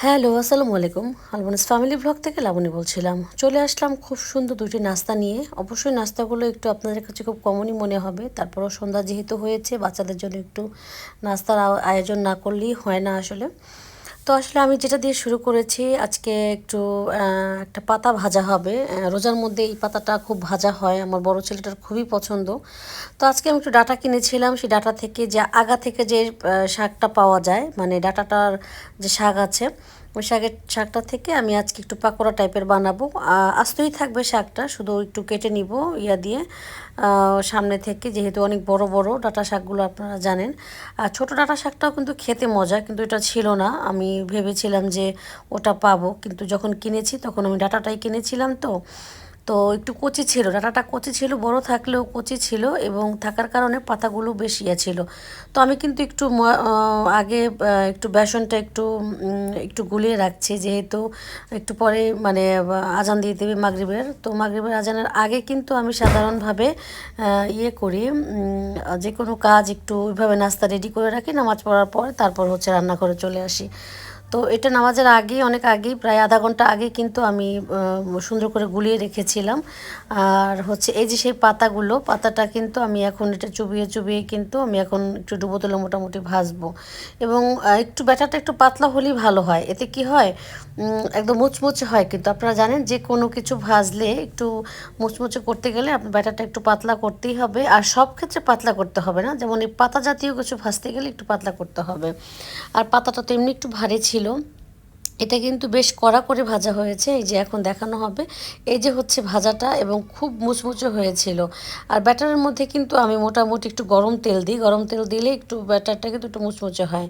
Hello, আসসালামু আলাইকুম। আলবনিস family blog থেকে লাবণী বলছিলাম। চলে আসলাম খুব সুন্দর দুটি নাস্তা নিয়ে। অবশ্যই নাস্তাগুলো একটু আপনাদের কাছে খুব কমনই মনে হবে। তারপরও সন্ধ্যা যেহেতু হয়েছে, বাচ্চাদের জন্য একটু নাস্তার আয়োজন না করলেই হয় না আসলে। তো আসলে আমি যেটা দিয়ে শুরু করেছি, আজকে একটু একটা পাতা ভাজা হবে। রোজার মধ্যে এই পাতাটা খুব ভাজা হয়, আমার বড় ছেলেটার খুবই পছন্দ। তো আজকে আমি একটু ডাটা কিনেছিলাম, সেই ডাটা থেকে যে আগা থেকে যে শাকটা পাওয়া যায় মানে ডাটাটার যে শাক আছে ওই শাকের শাকটা থেকে আমি আজকে একটু পাকোড়া টাইপের বানাবো। আস্তই থাকবে শাকটা, শুধু একটু কেটে নিব, ইয়া দিয়ে। সামনে থেকে যেহেতু অনেক বড় বড় ডাটা শাকগুলো আপনারা জানেন। আর ছোটো ডাটা শাকটাও কিন্তু খেতে মজা, কিন্তু এটা ছিল না। আমি ভেবেছিলাম যে ওটা পাবো, কিন্তু যখন কিনেছি তখন আমি ডাটাটাই কিনেছিলাম তো। তো একটু কচি ছিল, ডাটাটা কচি ছিল, বড় থাকলেও কচি ছিল এবং থাকার কারণে পাতাগুলো বেশি ছিল। তো আমি কিন্তু একটু আগে একটু বেসনটা একটু একটু গুলিয়ে রাখছি যেহেতু একটু পরে মানে আজান দিয়ে দেবে মাগরিবের। তো মাগরিবের আজানের আগে কিন্তু আমি সাধারণভাবে ইয়ে করি যে কোনো কাজ একটু ওইভাবে নাস্তা রেডি করে রাখি, নামাজ পড়ার পর তারপর হচ্ছে রান্নাঘরে চলে আসি। তো এটা নামাজের আগেই, অনেক আগেই, প্রায় আধা ঘণ্টা আগে কিন্তু আমি সুন্দর করে গুলিয়ে রেখেছিলাম। আর হচ্ছে এই যে সেই পাতাগুলো, পাতাটা কিন্তু আমি এখন এটা চুবিয়ে চুবিয়ে কিন্তু আমি এখন একটু ডুবো তেলে মোটামুটি ভাজবো। এবং একটু ব্যাটারটা একটু পাতলা হলেই ভালো হয়। এতে কি হয় একদম মুচমুচে হয় কিন্তু। আপনারা জানেন যে কোনো কিছু ভাজলে একটু মুচমুচে করতে গেলে আপনার ব্যাটারটা একটু পাতলা করতেই হবে। আর সব ক্ষেত্রে পাতলা করতে হবে না। যেমন এই পাতা জাতীয় কিছু ভাজতে গেলে একটু পাতলা করতে হবে। আর পাতাটা তো এমনি একটু ভারী ছিল। estilo এটা কিন্তু বেশ কড়া করে ভাজা হয়েছে, এই যে এখন দেখানো হবে। এই যে হচ্ছে ভাজাটা এবং খুব মুচমুচে হয়েছিল। আর ব্যাটারের মধ্যে কিন্তু আমি মোটামুটি একটু গরম তেল দিই। গরম তেল দিলে একটু ব্যাটারটা কিন্তু একটু মুচমুচে হয়।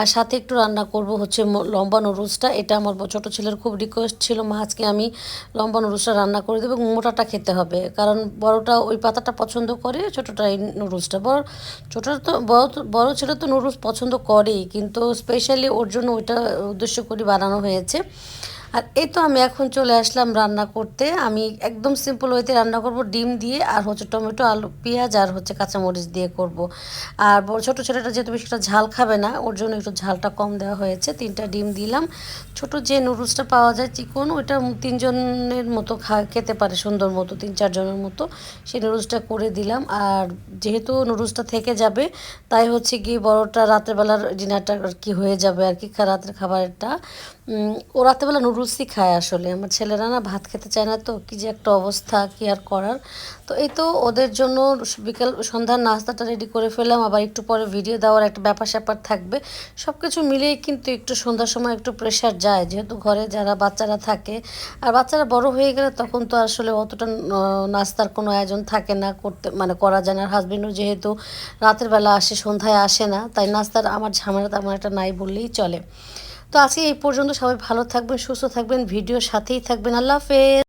আর সাথে একটু রান্না করব হচ্ছে লম্বা নুডলসটা। এটা আমার ছোটো ছেলের খুব রিকোয়েস্ট ছিল, মা, আজকে আমি লম্বা নুডলসটা রান্না করে দেবো মোটাটা খেতে হবে। কারণ বড়টা ওই পাতাটা পছন্দ করে ছোটোটা এই নুডলসটা। বড়, ছোটো তো, বড় বড় ছেলে তো নুডলস পছন্দ করেই। কিন্তু স্পেশালি ওর জন্য ওইটা উদ্দেশ্য করি বানানো হয়েছে। আর এই তো আমি এখন চলে আসলাম রান্না করতে। আমি একদম সিম্পল ওয়েতে রান্না করব, ডিম দিয়ে আর হচ্ছে টমেটো, আলু, পেঁয়াজ আর হচ্ছে কাঁচামরিচ দিয়ে করব। আর বড় ছোটো ছেলেটা যেহেতু বেশিটা ঝাল খাবে না, ওর জন্য একটু ঝালটা কম দেওয়া হয়েছে। তিনটা ডিম দিলাম। ছোট যে নুডলসটা পাওয়া যায়, চিকন, ওইটা তিনজনের মতো খা খেতে পারে সুন্দর মতো, তিন চারজনের মতো। সেই নুডলসটা করে দিলাম। আর যেহেতু নুডলসটা থেকে যাবে, তাই হচ্ছে কি বড়টা রাতেরবেলার ডিনারটা আর কি হয়ে যাবে আর কি রাতের খাবারটা। ও রাতেরবেলা নুডলসই খায় আসলে। আমার ছেলেরা না ভাত খেতে চায় না তো, কি যে একটা অবস্থা, কি আর করার? তো এই তো ওদের জন্য বিকেল, সন্ধ্যার নাস্তাটা রেডি করে ফেললাম, আবার একটু পরে ভিডিও দেওয়ার একটা ব্যাপার স্যাপার থাকবে। সব কিছু মিলিয়ে কিন্তু একটু সন্ধ্যার সময় একটু প্রেশার যায়। যেহেতু ঘরে যারা বাচ্চারা থাকে, আর বাচ্চারা বড় হয়ে গেলে তখন তো আসলে অতটা নাস্তার কোনো আয়োজন থাকে না, করতে মানে করা যায় না। আর হাজবেন্ডও যেহেতু রাতের বেলা আসে, সন্ধ্যায় আসে না, তাই নাস্তার আমার ঝামেলা তেমন একটা নাই বললেই চলে। তো আজকে এই পর্যন্ত সবাই ভালো থাকবেন সুস্থ থাকবেন ভিডিওর সাথেই থাকবেন। আল্লাহ হাফেজ।